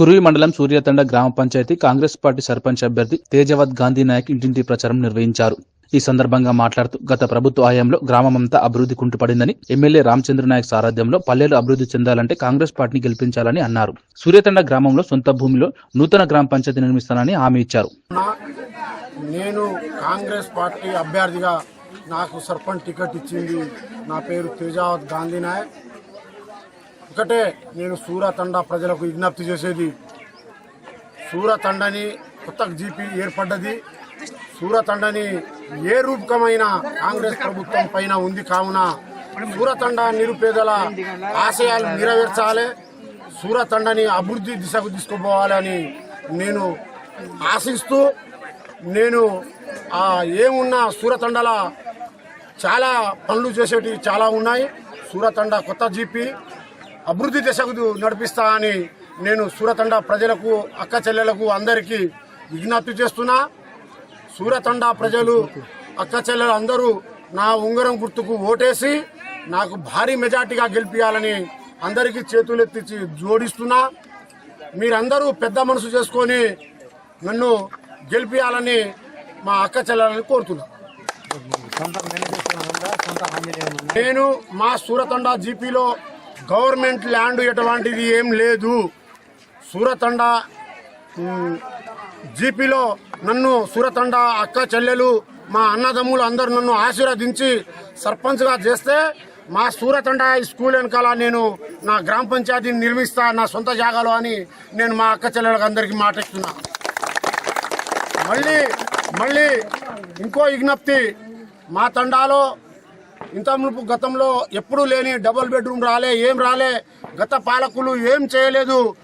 కురువి మండలం సూర్యతండ గ్రామ పంచాయతీ కాంగ్రెస్ పార్టీ సర్పంచ్ అభ్యర్థి తేజవత్ గాంధీ నాయక్ ఇంటింటి ప్రచారం నిర్వహించారు. ఈ సందర్భంగా మాట్లాడుతూ గత ప్రభుత్వ హయాంలో గ్రామమంతా అభివృద్ధి కుంటుపడిందని ఎమ్మెల్యే రామచంద్ర నాయక్ సారథ్యంలో పల్లెలు అభివృద్ధి చెందాలంటే కాంగ్రెస్ పార్టీని గెలిపించాలని అన్నారు. సూర్యతండ గ్రామంలో సొంత భూమిలో నూతన గ్రామ పంచాయతీ నిర్మిస్తానని హామీ ఇచ్చారు. నేను కాంగ్రెస్ పార్టీ అభ్యర్థిగా నాకు సర్పంచ్ టికెట్ ఇచ్చింది. నా పేరు తేజావత్ గాంధీ నాయక్. ఒకటే నేను సూరతండ ప్రజలకు విజ్ఞప్తి చేసేది. సూరతండని కొత్త జీపీ ఏర్పడ్డది. సూరతండని ఏ రూపకమైన కాంగ్రెస్ ప్రభుత్వం పైన ఉంది కావున సూరతండ నిరుపేదల ఆశయాలు నెరవేర్చాలి. సూరతండని అభివృద్ధి దిశకు తీసుకుపోవాలని నేను ఆశిస్తూ నేను ఏమున్న ఏమున్నా సూరతండల చాలా పనులు చేసేటివి చాలా ఉన్నాయి. సూరతండ కొత్త జీపీ అభివృద్ధి దిశకు నడిపిస్తా అని నేను సూరతండ ప్రజలకు అక్క చెల్లెలకు అందరికీ విజ్ఞప్తి చేస్తున్నా. సూరతండ ప్రజలు అక్క చెల్లెలు అందరూ నా ఉంగరం గుర్తుకు ఓటేసి నాకు భారీ మెజార్టీగా గెలిపించాలని అందరికీ చేతులెత్తి జోడిస్తున్నా. మీరందరూ పెద్ద మనసు చేసుకొని నన్ను గెలిపించాలని మా అక్క చెల్లెలని కోరుతున్నా. నేను మా సూరతండ జీపీలో గవర్నమెంట్ ల్యాండ్ ఎటువంటిది ఏం లేదు. సూరతండ జీపీలో నన్ను సూరతండ అక్క చెల్లెలు మా అన్నదమ్ములు అందరూ నన్ను ఆశీర్వదించి సర్పంచ్గా చేస్తే మా సూరతండ స్కూల్ వెనకాల నేను నా గ్రామ పంచాయతీని నిర్మిస్తా నా సొంత జాగాలో అని నేను మా అక్క చెల్లెలకు అందరికీ మాటిస్తున్నా. మళ్ళీ మళ్ళీ ఇంకో విజ్ఞప్తి మా తండాలో ఇంత మునుపు గతంలో ఎప్పుడూ లేని డబుల్ బెడ్రూమ్ రాలే ఏం రాలే గత పాలకులు ఏం చేయలేదు.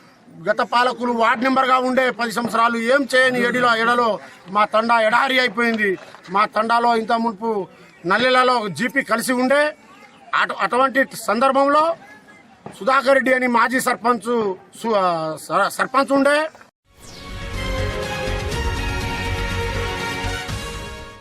గత పాలకులు వార్డ్ నెంబర్గా ఉండే పది సంవత్సరాలు ఏం చేయని ఎడిలో ఎడలో మా తండా ఎడారి అయిపోయింది. మా తండాలో ఇంత మునుపు నల్లెలలో జీపీ కలిసి ఉండే. అటు అటువంటి సందర్భంలో సుధాకర్ రెడ్డి అని మాజీ సర్పంచ్ సు- సర్పంచ్ ఉండే.